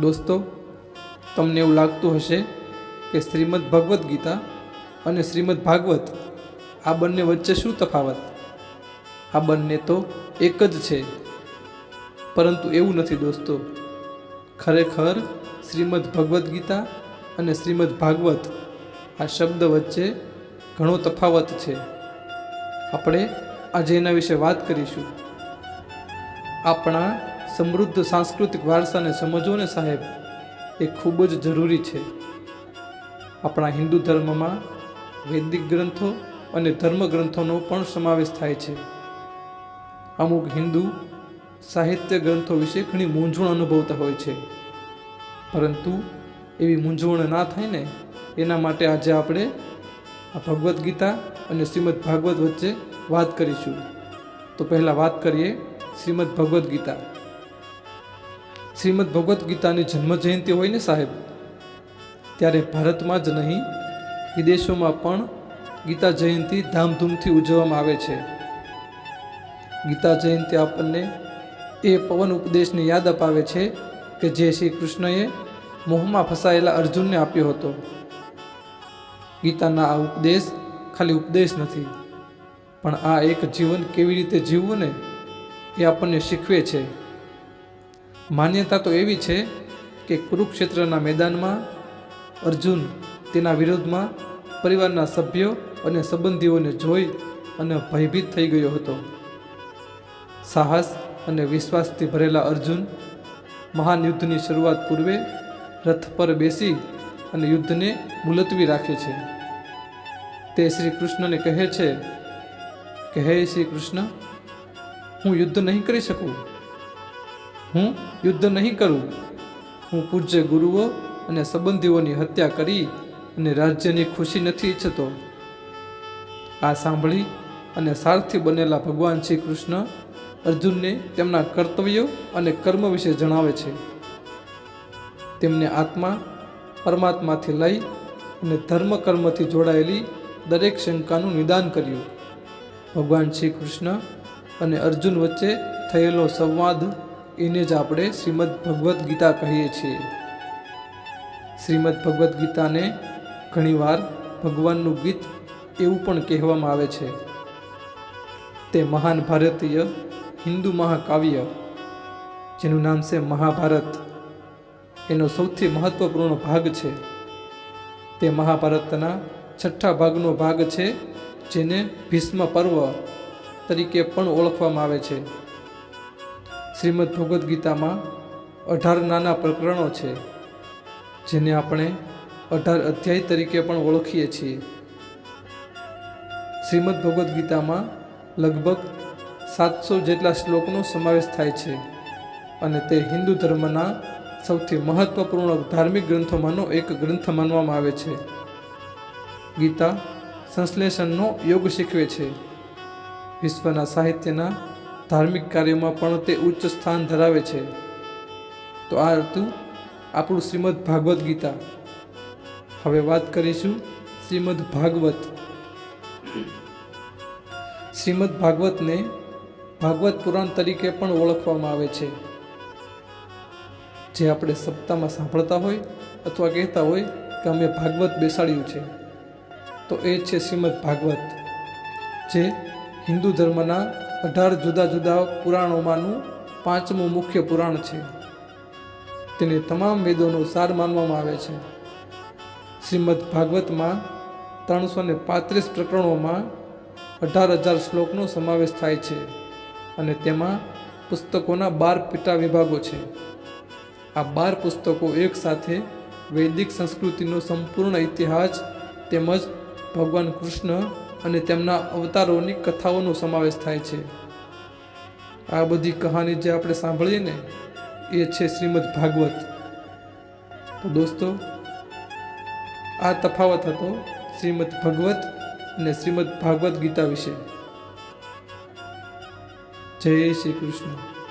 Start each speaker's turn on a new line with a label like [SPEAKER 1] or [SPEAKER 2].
[SPEAKER 1] દોસ્તો, તમને એવું લાગતું હશે કે શ્રીમદ ભગવદ્ ગીતા અને શ્રીમદ ભાગવત આ બંને વચ્ચે શું તફાવત? આ બંને તો એક જ છે. પરંતુ એવું નથી દોસ્તો. ખરેખર શ્રીમદ ભગવદ્ ગીતા અને શ્રીમદ ભાગવત આ શબ્દ વચ્ચે ઘણો તફાવત છે. આપણે આજે એના વિશે વાત કરીશું. આપણા સમૃદ્ધ સાંસ્કૃતિક વારસાને સમજવો ને સાહેબ, એ ખૂબ જ જરૂરી છે. આપણા હિન્દુ ધર્મમાં વૈદિક ગ્રંથો અને ધર્મ ગ્રંથોનો પણ સમાવેશ થાય છે. અમુક હિન્દુ સાહિત્ય ગ્રંથો વિશે ઘણી મૂંઝવણ અનુભવતા હોય છે. પરંતુ એવી મૂંઝવણ ના થાય ને, એના માટે આજે આપણે આ ભગવદ્ ગીતા અને શ્રીમદ ભાગવત વચ્ચે વાત કરીશું. તો પહેલાં વાત કરીએ શ્રીમદ ભગવદ્ ગીતા. શ્રીમદ ભગવદ્ ગીતાની જન્મ જયંતિ હોય ને સાહેબ, ત્યારે ભારતમાં જ નહીં, વિદેશોમાં પણ ગીતા જયંતિ ધામધૂમથી ઉજવવામાં આવે છે. ગીતા જયંતિ આપણને એ પવન ઉપદેશની યાદ અપાવે છે કે જે શ્રી કૃષ્ણએ મોહમાં ફસાયેલા અર્જુનને આપ્યો હતો. ગીતાના આ ઉપદેશ ખાલી ઉપદેશ નથી, પણ આ એક જીવન કેવી રીતે જીવવું ને એ આપણને શીખવે છે. માન્યતા તો એવી છે કે કુરુક્ષેત્રના મેદાનમાં અર્જુન તેના વિરોધમાં પરિવારના સભ્યો અને સંબંધીઓને જોઈ અને ભયભીત થઈ ગયો હતો. સાહસ અને વિશ્વાસથી ભરેલા અર્જુન મહાન યુદ્ધની શરૂઆત પૂર્વે રથ પર બેસી અને યુદ્ધને મુલતવી રાખે છે. તે શ્રી કૃષ્ણને કહે છે કે, હે શ્રી કૃષ્ણ હું યુદ્ધ નહીં કરી શકું. હું યુદ્ધ નહીં કરું. હું પૂજ્ય ગુરુઓ અને સંબંધીઓની હત્યા કરી અને રાજ્યની ખુશી નથી ઈચ્છતો. આ સાંભળી અને સારથી બનેલા ભગવાન શ્રી કૃષ્ણ અર્જુનને તેમના કર્તવ્યો અને કર્મ વિશે જણાવે છે. તેમને આત્મા પરમાત્માથી લઈ અને ધર્મ કર્મથી જોડાયેલી દરેક શંકાનું નિદાન કર્યું. ભગવાન શ્રી કૃષ્ણ અને અર્જુન વચ્ચે થયેલો સંવાદ એને જ આપણે શ્રીમદ ભગવદ્ ગીતા કહીએ છીએ. શ્રીમદ ભગવદ્ ગીતાને ઘણીવાર ભગવાનનું ગીત એવું પણ કહેવામાં આવે છે. તે મહાન ભારતીય હિન્દુ મહાકાવ્ય, જેનું નામ છે મહાભારત. એનો સૌથી મહત્વપૂર્ણ ભાગ છે. તે મહાભારતના છઠ્ઠા ભાગનો ભાગ છે, જેને ભીષ્મ પર્વ તરીકે પણ ઓળખવામાં આવે છે. શ્રીમદ ભગવદ્ ગીતામાં અઢાર નાના પ્રકરણો છે, જેને આપણે અઢાર અધ્યાય તરીકે પણ ઓળખીએ છીએ. શ્રીમદ ભગવદ્ ગીતામાં લગભગ સાતસો જેટલા શ્લોકનો સમાવેશ થાય છે અને તે હિન્દુ ધર્મના સૌથી મહત્વપૂર્ણ ધાર્મિક ગ્રંથોમાંનો એક ગ્રંથ માનવામાં આવે છે. ગીતા સંશ્લેષણનો યોગ શીખવે છે. વિશ્વના સાહિત્યના ધાર્મિક કાર્યોમાં પણ તે ઉચ્ચ સ્થાન ધરાવે છે. તો આ હતું આપણું શ્રીમદ ભાગવદ્ ગીતા. હવે વાત કરીશું શ્રીમદ ભાગવત. શ્રીમદ ભાગવતને ભાગવત પુરાણ તરીકે પણ ઓળખવામાં આવે છે. જે આપણે સપ્તાહમાં સાંભળતા હોય અથવા કહેતા હોય કે અમે ભાગવત બેસાડ્યું છે. તો એ છે શ્રીમદ ભાગવત, જે હિન્દુ ધર્મના અઢાર જુદા જુદા પુરાણોમાંનું પાંચમું મુખ્ય પુરાણ છે. તેને તમામ વેદોનો સાર માનવામાં આવે છે. શ્રીમદ ભાગવતમાં ત્રણસો ને પાંત્રીસ પ્રકરણોમાં અઢાર હજાર શ્લોકનો સમાવેશ થાય છે અને તેમાં પુસ્તકોના બાર પેટા વિભાગો છે. આ બાર પુસ્તકો એકસાથે વૈદિક સંસ્કૃતિનો સંપૂર્ણ ઇતિહાસ તેમજ ભગવાન કૃષ્ણ અને તેમના અવતારોની કથાઓનો સમાવેશ થાય છે. આ બધી કહાની જે આપણે સાંભળીએ ને, એ છે શ્રીમદ ભાગવત. તો દોસ્તો, આ તફાવત હતો શ્રીમદ ભગવત અને શ્રીમદ ભાગવત ગીતા વિશે. જય શ્રી કૃષ્ણ.